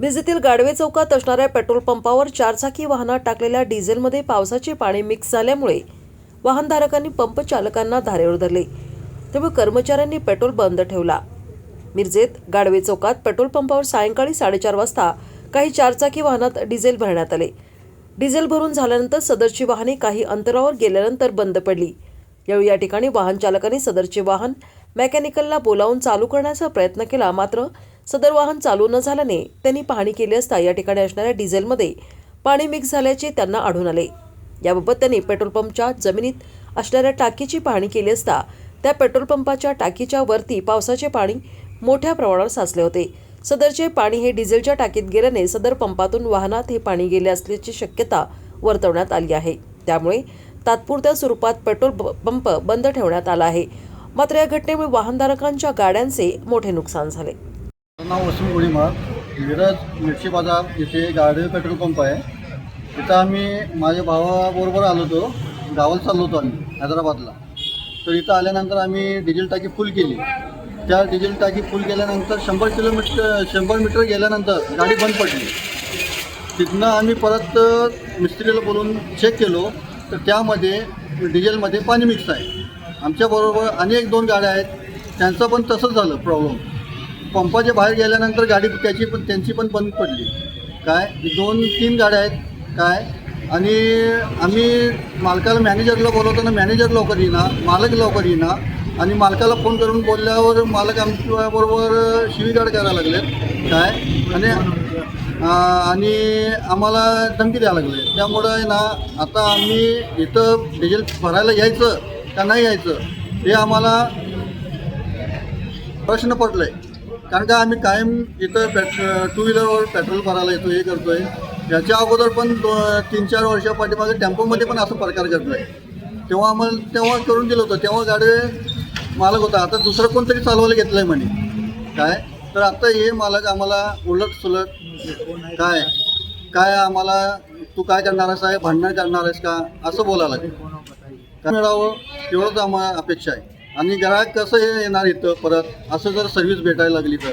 मिरजेतील गाडवे चौकात असणाऱ्या पेट्रोल पंपावर चारचाकी वाहनात टाकलेल्या डिझेलमध्ये पावसाचे पाणी मिक्स झाल्यामुळे वाहनधारकांनी पंप चालकांना धारेवर धरले त्यामुळे कर्मचाऱ्यांनी पेट्रोल बंद ठेवला. मिरजेत गाडवे चौकात पेट्रोल पंपावर सायंकाळी साडेचार वाजता काही चारचाकी वाहनात डिझेल भरण्यात आले. डिझेल भरून झाल्यानंतर सदरची वाहने काही अंतरावर गेल्यानंतर बंद पडली. यावेळी या ठिकाणी वाहन चालकांनी सदरचे वाहन मेकॅनिकलला बोलावून चालू करण्याचा प्रयत्न केला मात्र सदर वाहन चालू न झाल्याने त्यांनी पाहणी केली असता या ठिकाणी असणाऱ्या डिझेलमध्ये पाणी मिक्स झाल्याचे त्यांना आढळून आले. याबाबत त्यांनी पेट्रोल पंपच्या जमिनीत असणाऱ्या टाकीची पाहणी केली असता त्या पेट्रोल पंपाच्या टाकीच्या वरती पावसाचे पाणी मोठ्या प्रमाणावर साचले होते. सदरचे पाणी हे डिझेलच्या टाकीत गेल्याने सदर पंपातून वाहनात हे पाणी गेले असल्याची शक्यता वर्तवण्यात आली आहे. त्यामुळे तात्पुरत्या स्वरूपात पेट्रोल पंप बंद ठेवण्यात आला आहे. मात्र या घटनेमुळे वाहनधारकांच्या गाड्यांचे मोठे नुकसान झाले. नाव वसुम गोळीमार. मिरज मिरची बाजार इथे गाडी पेट्रोल पंप आहे. तिथं आम्ही माझ्या भावाबरोबर आलो होतो. गावाला चाललो होतो आम्ही हैदराबादला. तर इथं आल्यानंतर आम्ही डिझेल टाकी फुल केली. त्या डिझेल टाकी फुल केल्यानंतर शंभर किलोमीटर शंभर मीटर गेल्यानंतर गाडी बंद पडली. तिथनं आम्ही परत मिस्त्रीला बोलून चेक केलो. तर त्यामध्ये डिझेलमध्ये पाणी मिक्स आहे. आमच्याबरोबर आणि एक दोन गाड्या आहेत. त्यांचं पण तसंच झालं प्रॉब्लेम पंपाच्या बाहेर गेल्यानंतर गाडी त्याची पण त्यांची पण बंद पडली. काय? दोन तीन गाड्या आहेत. काय? आणि आम्ही मालकाला मॅनेजरला बोलवताना मॅनेजर लवकर येईना मालक लवकर येईना आणि मालकाला फोन करून बोलल्यावर मालक आमच्याबरोबर शिवीगाड करायला लागले काय? आणि आणि आम्हाला धमकी द्यायला लागले त्यामुळं आहे ना आता आम्ही इथं डिझेल भरायला यायचं. का नाही यायचं? हे आम्हाला प्रश्न पडला आहे कारण का आम्ही कायम इथं पेट टू व्हीलरवर पेट्रोल भरायला येतो हे करतो आहे याच्या अगोदर पण दो तीन चार वर्षा पाठीमागे टेम्पोमध्ये पण असं प्रकार करतो आहे तेव्हा आम्हाला तेव्हा करून दिलं होतं. तेव्हा गाडी मालक होता. आता दुसरं कोणतरी चालवायला घेतलं आहे म्हणे. काय? तर आता हे मालक आम्हाला उलट सुलट काय? काय आम्हाला तू काय करणार आहेस आहे भांडण करणार आहेस का? असं बोलायला लागेल. मिळावं एवढंच आम्हाला अपेक्षा आहे. आणि ग्राहक कसं हे येणार इथं परत? असं जर सर्व्हिस भेटायला लागली तर?